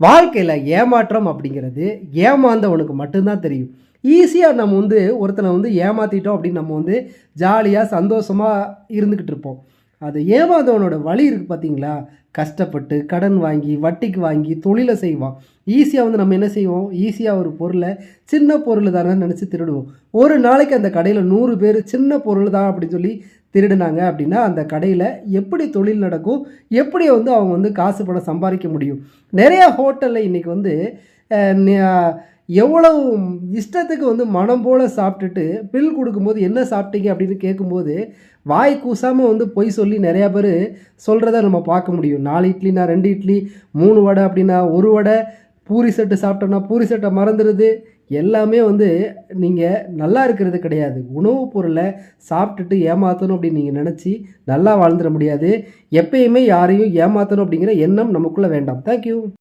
வாழ்க்கையில் ஏமாற்றம் அப்படிங்கிறது ஏமாந்தவனுக்கு மட்டும்தான் தெரியும். ஈஸியாக நம்ம வந்து ஒருத்தனை வந்து ஏமாற்றிட்டோம் அப்படின்னு நம்ம வந்து ஜாலியாக சந்தோஷமாக இருந்துக்கிட்டு இருப்போம். அது ஏமாந்தவனோட வழி இருக்குது பார்த்தீங்களா கஷ்டப்பட்டு கடன் வாங்கி வட்டிக்கு வாங்கி தொழிலை செய்வான். ஈஸியாக வந்து நம்ம என்ன செய்வோம்? ஈஸியாக ஒரு பொருளை சின்ன பொருள் தானே நினச்சி திருடுவோம். ஒரு நாளைக்கு அந்த கடையில் நூறு பேர் சின்ன பொருள் தான் அப்படின்னு சொல்லி திருடினாங்க அப்படின்னா அந்த கடையில் எப்படி தொழில் நடக்கும்? எப்படி வந்து அவங்க வந்து காசு பணம் சம்பாதிக்க முடியும்? நிறையா ஹோட்டலில் இன்றைக்கி வந்து எவ்வளவு இஷ்டத்துக்கு வந்து மனம் போல் சாப்பிட்டுட்டு பில் கொடுக்கும்போது என்ன சாப்பிட்டீங்க அப்படின்னு கேட்கும்போது வாய் கூசாமல் வந்து பொய் சொல்லி நிறையா பேர் சொல்கிறத நம்ம பார்க்க முடியும். நாலு இட்லினா ரெண்டு இட்லி மூணு வடை அப்படின்னா ஒரு வடை பூரி செட்டு சாப்பிட்டோம்னா பூரி செட்டை மறந்துடுது. எல்லாமே வந்து நீங்கள் நல்லா இருக்கிறது கிடையாது. உணவுப் பொருளை சாப்பிட்டுட்டு ஏமாற்றணும் அப்படின்னு நீங்கள் நினச்சி நல்லா வாழ்ந்துட முடியாது. எப்பயுமே யாரையும் ஏமாற்றணும் அப்படிங்கிற எண்ணம் நமக்குள்ளே வேண்டாம். தேங்க்யூ